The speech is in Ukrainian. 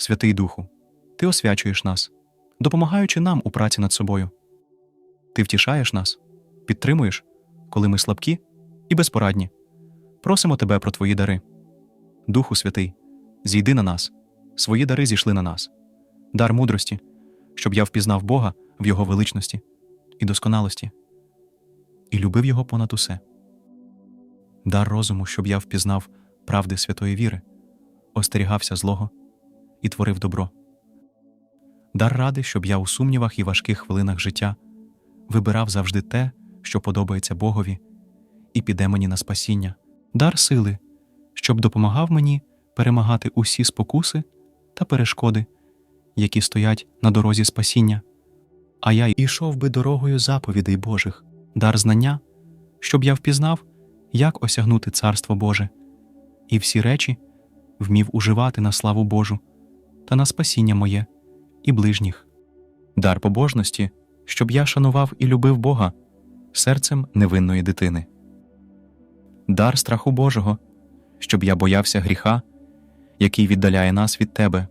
Святий Духу, Ти освячуєш нас, допомагаючи нам у праці над собою. Ти втішаєш нас, підтримуєш, коли ми слабкі і безпорадні. Просимо Тебе про Твої дари. Духу Святий, зійди на нас, свої дари зійшли на нас, дар мудрості, щоб я впізнав Бога в Його величності і досконалості, і любив Його понад усе. Дар розуму, щоб я впізнав правди святої віри, остерігався злого і творив добро. Дар ради, щоб я у сумнівах і важких хвилинах життя вибирав завжди те, що подобається Богові, і піде мені на спасіння, дар сили, щоб допомагав мені перемагати усі спокуси та перешкоди, які стоять на дорозі спасіння. А я йшов би дорогою заповідей Божих, дар знання, щоб я впізнав, як осягнути Царство Боже, і всі речі вмів уживати на славу Божу та на спасіння моє і ближніх. Дар побожності, щоб я шанував і любив Бога серцем невинної дитини. Дар страху Божого, щоб я боявся гріха, який віддаляє нас від Тебе.